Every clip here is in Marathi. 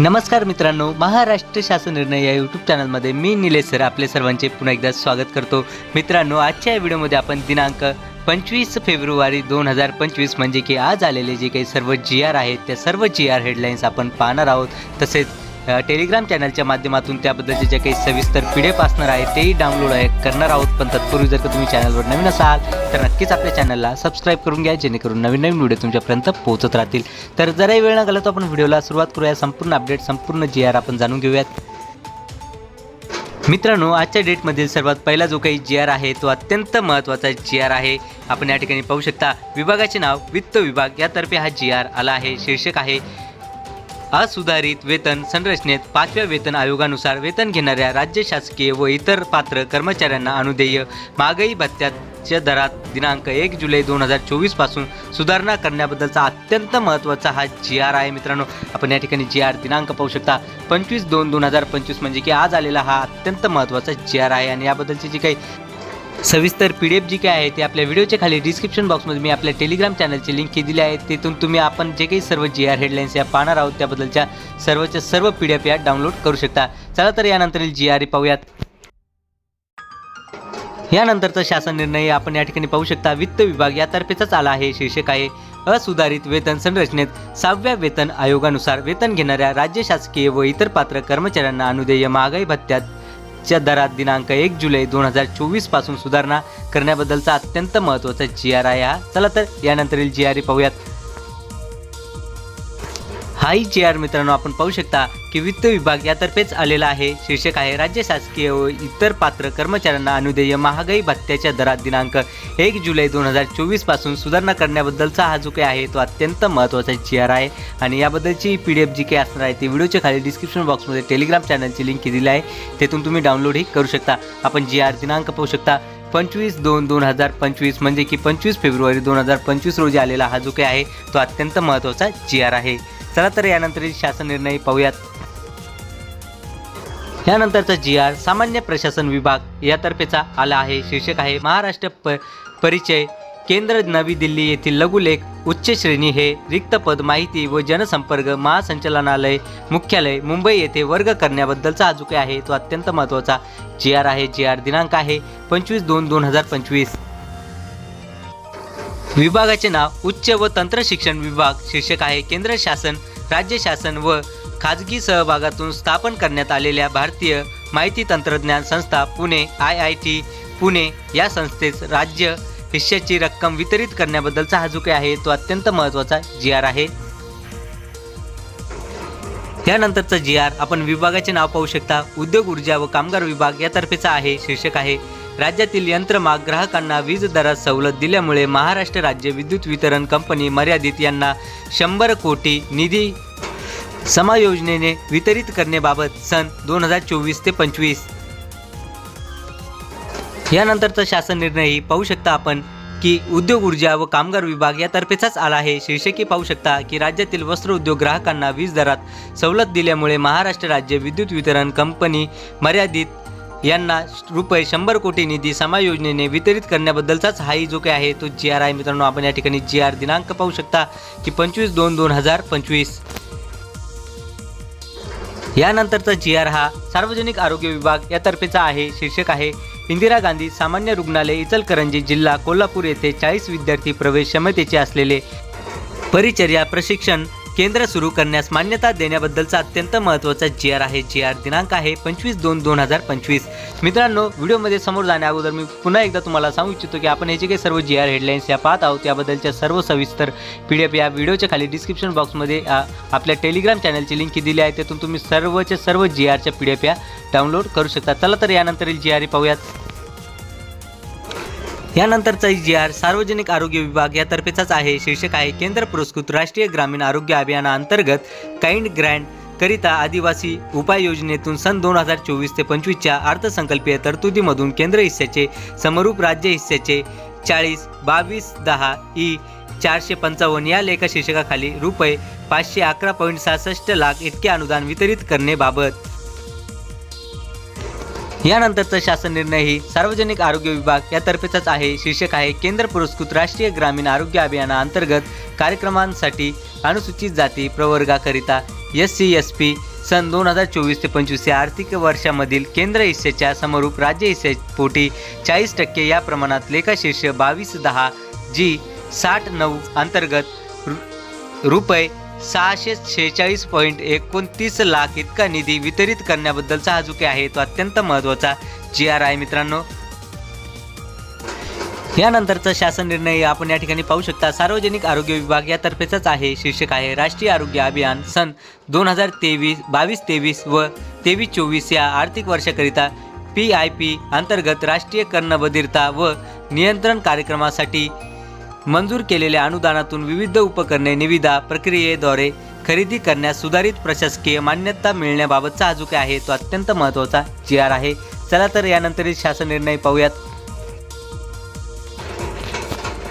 नमस्कार मित्रांनो महाराष्ट्र शासन निर्णय या यूट्यूब चॅनलमध्ये मी निलेश सर आपले सर्वांचे पुन्हा एकदा स्वागत करतो. मित्रांनो आजच्या या व्हिडिओमध्ये आपण दिनांक पंचवीस फेब्रुवारी दोन हजार पंचवीस म्हणजे की आज आलेले जे काही सर्व जी आर आहेत त्या सर्व जी आर हेडलाईन्स आपण पाहणार आहोत. तसेच टेलिग्राम चॅनलच्या माध्यमातून त्याबद्दलचे जे काही सविस्तर पी डी एफ असणार आहे तेही डाउनलोड आहे करणार आहोत. पण तत्पूर्वी जर का तुम्ही चॅनलवर नवीन असाल तर नक्कीच आपल्या चॅनलला सबस्क्राईब करून घ्या जेणेकरून नवीन नवीन व्हिडिओ तुमच्यापर्यंत पोहोचत राहतील. तर जराही वेळ न तर आपण व्हिडिओला सुरुवात करूया. संपूर्ण अपडेट संपूर्ण जी आर आपण जाणून घेऊयात. मित्रांनो आजच्या डेटमधील सर्वात पहिला जो काही जी आर आहे तो अत्यंत महत्त्वाचा जी आर आहे. आपण या ठिकाणी पाहू शकता विभागाचे नाव वित्त विभाग यातर्फे हा जी आर आला आहे शीर्षक आहे. असुधारित वेतन संरचनेत पाचव्या वेतन आयोगानुसार वेतन घेणाऱ्या राज्य शासकीय व इतर पात्र कर्मचाऱ्यांना अनुदेय. महागाई भत्त्याच्या दरात दिनांक एक जुलै दोन हजार चोवीसपासून सुधारणा करण्याबद्दलचा अत्यंत महत्त्वाचा हा जी आर आहे मित्रांनो. आपण या ठिकाणी जी आर दिनांक पाहू शकता. पंचवीस दोन दोन हजार पंचवीस म्हणजे की आज आलेला हा अत्यंत महत्त्वाचा जी आर आहे आणि याबद्दलची जी काही सविस्तर पी डी एफ जी काय आहे ते आपल्या व्हिडिओच्या खाली डिस्क्रिप्शन बॉक्समध्ये मी आपल्या टेलिग्राम चॅनलची लिंक दिली आहे. तिथून तुम्ही आपण जे काही सर्व जी आर हेडलाईन्स या पाहणार आहोत त्याबद्दलच्या सर्वच्या सर्व पी डी एफ या डाउनलोड करू शकता. चला तर यानंतरील जी आर पाहूयात. यानंतरचा शासन निर्णय आपण या ठिकाणी पाहू शकता. वित्त विभाग यातर्फेचाच आला आहे. शीर्षक आहे असुधारित वेतन संरचनेत सहाव्या वेतन आयोगानुसार वेतन घेणाऱ्या राज्य शासकीय व इतर पात्र कर्मचाऱ्यांना अनुदेय महागाई भत्त्यात च्या दरात दिनांक एक जुलै दोन हजार चोवीसपासून सुधारणा करण्याबद्दलचा अत्यंत महत्त्वाचा जी आर आहे हा. चला तर यानंतरील जी आर पाहूयात. हाही जी आर मित्रांनो आपण पाहू शकता की वित्त विभाग यातर्फेच आलेला आहे. शीर्षक आहे राज्य शासकीय व इतर पात्र कर्मचाऱ्यांना अनुदेय महागाई भत्त्याच्या दरात दिनांक एक जुलै दोन हजार चोवीसपासून सुधारणा करण्याबद्दलचा हा जो काही आहे तो अत्यंत महत्त्वाचा जी आर आहे. आणि याबद्दलची पी डी एफ जी काही असणार आहे ती व्हिडिओच्या खाली डिस्क्रिप्शन बॉक्समध्ये टेलिग्राम चॅनलची लिंक दिली आहे. तेथून तुम्ही डाउनलोडही करू शकता. आपण जी आर दिनांक पाहू शकता पंचवीस दोन दोन हजार पंचवीस म्हणजे की पंचवीस फेब्रुवारी दोन हजार पंचवीस रोजी आलेला हा जो काही आहे तो अत्यंत महत्त्वाचा जी आर आहे. चला तर यानंतरील शासन निर्णय पाहूयात. यानंतरचा जी आर सामान्य प्रशासन विभाग यातर्फेचा आला आहे. शीर्षक आहे महाराष्ट्र प परिचय. केंद्र नवी दिल्ली येथील लघुलेख उच्च श्रेणी हे रिक्त पद माहिती व जनसंपर्क महासंचालनालय मुख्यालय मुंबई येथे वर्ग करण्याबद्दलचा हा जो काही आहे. तो अत्यंत महत्त्वाचा. जी आर आहे जी आर दिनांक आहे पंचवीस दोन दोन हजार पंचवीस. विभागाचे नाव उच्च व तंत्र शिक्षण विभाग शीर्षक आहे केंद्र शासन राज्य शासन व खाजगी सहभागातून स्थापन करण्यात आलेल्या भारतीय माहिती तंत्रज्ञान संस्था Pune I I T Pune या संस्थेस राज्य हिश्श्याची रक्कम वितरित करण्याबद्दलचा हा जो काही आहे. तो अत्यंत महत्त्वाचा जी आर आहे. त्यानंतरचा जी आर आपण विभागाचे नाव पाहू शकता. उद्योग ऊर्जा व कामगार विभाग यातर्फेचा आहे शीर्षक आहे. राज्यातील यंत्रमाग ग्राहकांना वीज दरात सवलत दिल्यामुळे महाराष्ट्र राज्य विद्युत वितरण कंपनी मर्यादित यांना शंभर कोटी निधी समायोजनेने वितरित करण्याबाबत सन दोन हजार चोवीस ते पंचवीस. यानंतरचा शासन निर्णयही पाहू शकता आपण की उद्योग ऊर्जा व कामगार विभाग यातर्फेचाच आला आहे. शीर्षकी पाहू शकता की राज्यातील वस्त्र उद्योग ग्राहकांना वीज दरात सवलत दिल्यामुळे महाराष्ट्र राज्य विद्युत वितरण कंपनी मर्यादित यांना रुपये शंभर कोटी निधी समायोजनेने वितरित करण्याबद्दलचाच हाही जो काही आहे तो जी आर आहे मित्रांनो आपण या ठिकाणी जी आर दिनांक पाहू शकता की पंचवीस दोन दोन हजार पंचवीस. यानंतरचा जी आर हा सार्वजनिक आरोग्य विभाग यातर्फेचा आहे शीर्षक आहे इंदिरा गांधी सामान्य रुग्णालय इचलकरंजी जिल्हा कोल्हापूर येथे चाळीस विद्यार्थी प्रवेश क्षमतेचे असलेले परिचर्या प्रशिक्षण केंद्र सुरू करण्यास मान्यता देण्याबद्दलचा अत्यंत महत्त्वाचा जी आर आहे. जी आर दिनांक आहे पंचवीस दोन दोन हजार पंचवीस. मित्रांनो व्हिडिओमध्ये समोर जाण्या अगोदर मी पुन्हा एकदा तुम्हाला सांगू इच्छितो की आपण हे जे काही सर्व जी आर हेडलाईन्स या पाहत आहोत याबद्दलच्या सर्व सविस्तर पी डी एफ या व्हिडिओच्या खाली डिस्क्रिप्शन बॉक्समध्ये आपल्या टेलिग्राम चॅनलची लिंक दिली आहे. त्यातून तुम्ही सर्वच्या सर्व जी आरच्या पी डी एफ या डाउनलोड करू शकता. चला तर यानंतरील जी आर पाहूयात. यानंतरचा जी आर सार्वजनिक आरोग्य विभाग यातर्फेचाच आहे. शीर्षक आहे केंद्र पुरस्कृत राष्ट्रीय ग्रामीण आरोग्य अभियानाअंतर्गत काइंड ग्रँड करिता आदिवासी उपाययोजनेतून सन दोन हजार चोवीस ते पंचवीसच्या अर्थसंकल्पीय तरतुदीमधून केंद्र हिस्स्याचे समरूप राज्य हिस्स्याचे चाळीस बावीस दहा ई चारशे पंचावन्न या लेखा शीर्षकाखाली रुपये पाचशे अकरा पॉईंट सहासष्ट लाख इतके अनुदान वितरित करण्याबाबत यानंतरचा शासन निर्णयही सार्वजनिक आरोग्य विभाग यातर्फेचाच आहे. शीर्षक आहे केंद्र पुरस्कृत राष्ट्रीय ग्रामीण आरोग्य अभियानाअंतर्गत कार्यक्रमांसाठी अनुसूचित जाती प्रवर्गाकरिता एस सी एस पी सन दोन हजार चोवीस ते पंचवीस या आर्थिक वर्षामधील केंद्र हिस्सेच्या समरूप राज्य हिस्सेपोटी चाळीस टक्के या प्रमाणात लेखाशीर्ष बावीस दहा जी साठ नऊ अंतर्गत रु- रुपये सहाशे शेहेचाळीस पॉईंट एकोणतीस लाख इतका निधी वितरित करण्याबद्दलचा हा जो काही आहे तो अत्यंत महत्त्वाचा जी आर आहे मित्रांनो. यानंतरचा शासन निर्णय आपण या ठिकाणी पाहू शकता. सार्वजनिक आरोग्य विभाग यातर्फेचाच आहे. शीर्षक आहे राष्ट्रीय आरोग्य अभियान सन दोन हजार तेवीस बावीस तेवीस व तेवीस चोवीस या आर्थिक वर्षाकरिता पी आय पी अंतर्गत राष्ट्रीय कर्णबधिरता व नियंत्रण कार्यक्रमासाठी मंजूर केलेल्या अनुदानातून विविध उपकरणे निविदा प्रक्रियेद्वारे खरेदी करण्यास सुधारित प्रशासकीय मान्यता मिळण्याबाबतचा हा जो काही आहे. तो अत्यंत महत्त्वाचा जी आर आहे. चला तर यानंतरही शासन निर्णय पाहूयात.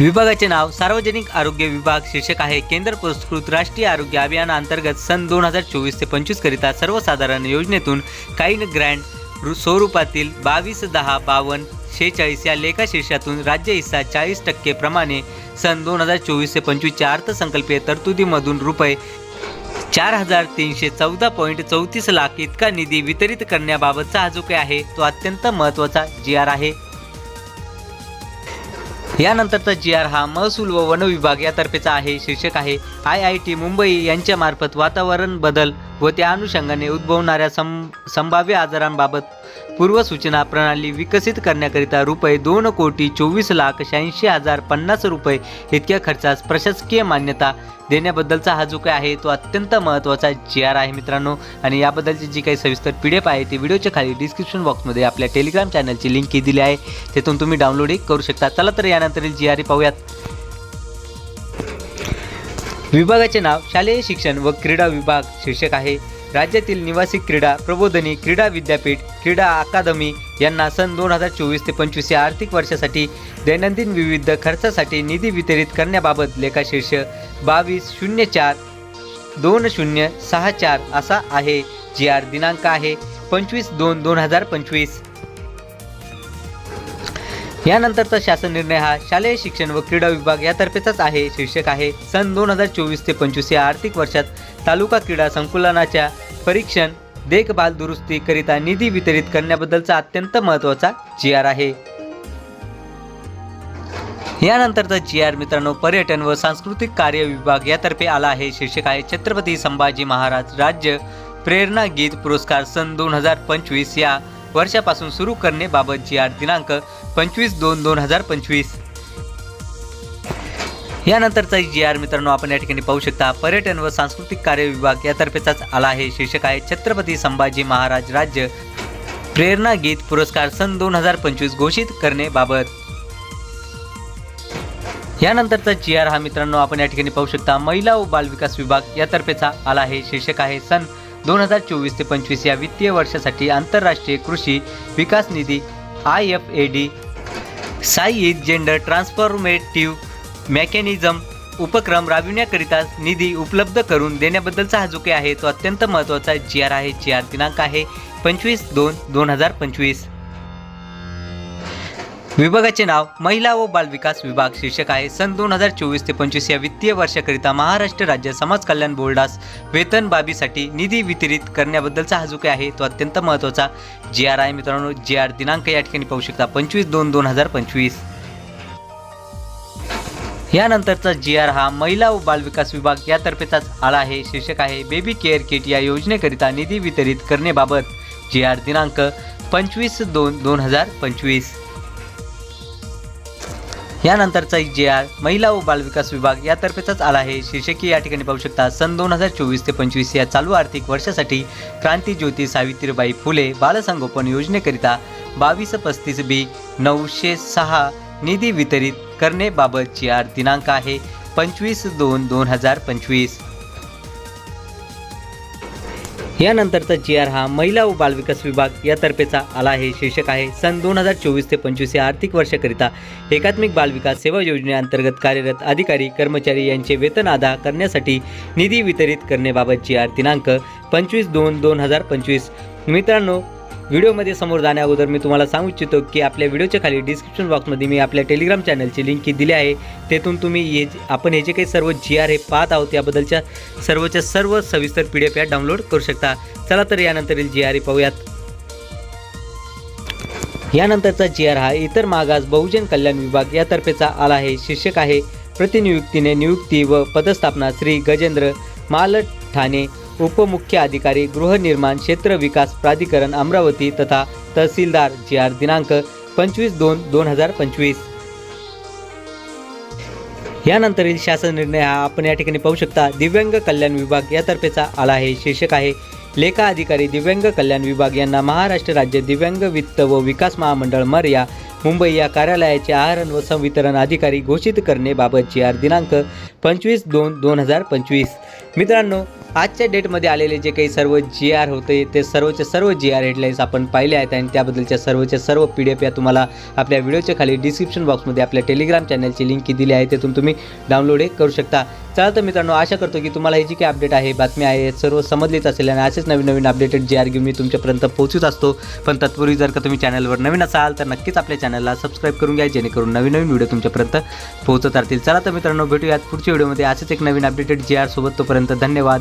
विभागाचे नाव सार्वजनिक आरोग्य विभाग शीर्षक आहे. केंद्र पुरस्कृत राष्ट्रीय आरोग्य अभियानाअंतर्गत सन दोन हजार चोवीस ते पंचवीस करिता सर्वसाधारण योजनेतून काही ग्रँड स्वरूपातील बावीस दहा बावन्न शेहेचाळीस या लेखाशीर्षातून राज्य हिस्सा चाळीस टक्के प्रमाणे सन दोन हजार चोवीस ते पंचवीसच्या अर्थसंकल्पीय तरतुदीमधून रुपये चार हजार तीनशे चौदा पॉईंट चौतीस लाख इतका निधी वितरित करण्याबाबतचा हा जो काही आहे तो अत्यंत महत्त्वाचा जी आर आहे. यानंतरचा जी आर हा महसूल व वन विभाग यातर्फेचा आहे शीर्षक आहे आय आय टी मुंबई यांच्यामार्फत वातावरण बदल व त्या अनुषंगाने उद्भवणाऱ्या सं संभाव्य आजारांबाबत पूर्वसूचना प्रणाली विकसित करण्याकरिता रुपये दोन कोटी चोवीस लाख शहाऐंशी हजार पन्नास रुपये इतक्या खर्चास प्रशासकीय मान्यता देण्याबद्दलचा हा जो काय आहे तो अत्यंत महत्त्वाचा जी आर आहे मित्रांनो. आणि याबद्दलची जी काही सविस्तर पी डी एफ आहे ती व्हिडिओच्या खाली डिस्क्रिप्शन बॉक्समध्ये आपल्या टेलिग्राम चॅनलची लिंक दिली आहे. तिथून तुम्ही डाउनलोडही करू शकता. चला तर यानंतरील जी आर पाहूयात. विभागाचे नाव शालेय शिक्षण व क्रीडा विभाग शीर्षक आहे. राज्यातील निवासी क्रीडा प्रबोधनी क्रीडा विद्यापीठ क्रीडा अकादमी यांना सन दोन हजार चोवीस ते पंचवीस या आर्थिक वर्षासाठी दैनंदिन विविध खर्चासाठी निधी वितरित करण्याबाबत लेखाशीर्ष बावीस शून्य चार दोन शून्य सहा चार असा आहे. जी आर दिनांक आहे. पंचवीस दोन दोन हजार पंचवीस. यानंतरचा शासन निर्णय हा शालेय शिक्षण व क्रीडा विभाग यातर्फेचाच आहे. शीर्षक आहे सन दोन हजार चोवीस ते पंचवीस या आर्थिक वर्षात तालुका क्रीडा संकुलनाच्या परीक्षण देखभाल दुरुस्तीकरिता निधी वितरित करण्याबद्दलचा अत्यंत महत्त्वाचा जी आर आहे. यानंतरचा जी आर मित्रांनो पर्यटन व सांस्कृतिक कार्य विभाग यातर्फे आला आहे. शीर्षक आहे छत्रपती संभाजी महाराज राज्य प्रेरणा गीत पुरस्कार सन दोन हजार पंचवीस या वर्षापासून सुरू करण्याबाबत जी आर दिनांक पंचवीस दोन दोन हजार पंचवीस. यानंतरचा जी आर मित्रांनो आपण या ठिकाणी पाहू शकता पर्यटन व सांस्कृतिक कार्य विभाग यातर्फेचाच आला आहे. शीर्षक आहे छत्रपती संभाजी महाराज राज्य प्रेरणा गीत पुरस्कार सन दोन हजार पंचवीस घोषित करण्याबाबत. यानंतरचा जी आर हा मित्रांनो आपण या ठिकाणी पाहू शकता महिला व बालविकास विभाग यातर्फेचा आला आहे. शीर्षक आहे सन दोन हजार चोवीस ते पंचवीस या वित्तीय वर्षासाठी आंतरराष्ट्रीय कृषी विकास निधी आय एफ ए डी साईद जेंडर ट्रान्सफॉर्मेटिव्ह मेकॅनिझम उपक्रम राबविण्याकरिता निधी उपलब्ध करून देण्याबद्दलचा हा जो काही आहे तो अत्यंत महत्त्वाचा जी आर आहे जी आर दिनांक आहे पंचवीस दोन दोन हजार पंचवीस. विभागाचे नाव महिला व बालविकास विभाग शीर्षक आहे. सन दोन हजार चोवीस ते पंचवीस या वित्तीय वर्षाकरिता महाराष्ट्र राज्य समाज कल्याण बोर्डास वेतन बाबीसाठी निधी वितरित करण्याबद्दलचा हा जो काही आहे तो अत्यंत महत्त्वाचा. जी आर आहे मित्रांनो जी आर दिनांक या ठिकाणी पाहू शकता. पंचवीस दोन दोन हजार पंचवीस. यानंतरचा जी आर हा महिला व बालविकास विभाग यातर्फेचाच आला आहे. शीर्षक आहे बेबी केअर किट या योजनेकरिता निधी वितरित करण्याबाबत जी आर दिनांक पंचवीस दोन दोन हजार पंचवीस. यानंतरचा जे आर महिला व बालविकास विभाग यातर्फेचाच आला आहे. शीर्षकी या ठिकाणी पाहू शकता सन दोन हजार चोवीस ते पंचवीस या चालू आर्थिक वर्षासाठी क्रांती ज्योती सावित्रीबाई फुले बालसंगोपन योजनेकरिता बावीस पस्तीस बी नऊशे सहा निधी वितरित करण्याबाबत जी आर दिनांक आहे पंचवीस दोन दोन हजार पंचवीस. यानंतरचा जी आर हा महिला व बालविकास विभाग यातर्फेचा आला आहे. शीर्षक आहे सन दोन हजार चोवीस ते पंचवीस या आर्थिक वर्षाकरिता एकात्मिक बालविकास सेवा योजनेअंतर्गत कार्यरत अधिकारी कर्मचारी यांचे वेतन अदा करण्यासाठी निधी वितरित करण्याबाबत जी आर दिनांक पंचवीस दोन दोन हजार पंचवीस. मित्रांनो व्हिडिओमध्ये समोर जाण्या अगोदर मी तुम्हाला सांगू इच्छितो की आपल्या व्हिडिओच्या खाली डिस्क्रिप्शन बॉक्समध्ये मी आपल्या टेलिग्राम चॅनलची लिंक दिली आहे. तेथून तुम्ही हे आपण हे जे काही सर्व जी आर हे पाहत आहोत याबद्दलच्या सर्वच्या सर्व सविस्तर पी डी एफ या डाउनलोड करू शकता. चला तर यानंतरील जी आर हे पाहूयात. यानंतरचा जी आर हा इतर मागास बहुजन कल्याण विभाग यातर्फेचा आला आहे. शीर्षक आहे प्रतिनियुक्तीने नियुक्ती व पदस्थापना श्री गजेंद्र मालट ठाणे उपमुख्य अधिकारी गृहनिर्माण क्षेत्र विकास प्राधिकरण अमरावती तथा तहसीलदार जी आर दिनांक पंचवीस दोन दोन हजार पंचवीस यानंतरील शासन निर्णय हा आपण या ठिकाणी पाहू शकता दिव्यांग कल्याण विभाग यातर्फेचा आला आहे शीर्षक आहे लेखा अधिकारी दिव्यांग कल्याण विभाग यांना महाराष्ट्र राज्य दिव्यांग वित्त व विकास महामंडळ मर्या मुंबई या कार्यालयाचे आहारण व संवितरण अधिकारी घोषित करण्याबाबत जी आर दिनांक पंचवीस दोन दोन हजार पंचवीस मित्रांनो आजच्या डेटमध्ये आलेले जे काही सर्व जी आर होते ते सर्वचे सर्व जी आर हेडलाईन्स आपण पाहिले आहेत आणि त्याबद्दलच्या सर्वच्या सर्व पी डी एफ या तुम्हाला आपल्या व्हिडिओच्या खाली डिस्क्रिप्शन बॉक्समध्ये आपल्या टेलिग्राम चॅनलची लिंक दिली आहे. तेथून तुम्ही डाउनलोड करू शकता. चला तर मित्रांनो आशा करतो की तुम्हाला ही जी काही अपडेट आहे बातमी आहे सर्व समजलीच असेल आणि असेच नवीन नवीन अपडेटेड जी आर घेऊन मी तुमच्यापर्यंत पोहोचत असतो. पण तत्पूर्वी जर का तुम्ही चॅनलवर नवीन असाल तर नक्कीच आपल्या चॅनलला सबस्क्राईब करून घ्या जेणेकरून नवीन नवीन व्हिडिओ तुमच्यापर्यंत पोहोचत राहतील. चला तर मित्रांनो भेटूयात पुढच्या व्हिडिओमध्ये. असेच एक नवीन अपडेटेड जी आर सोबत. तोपर्यंत धन्यवाद.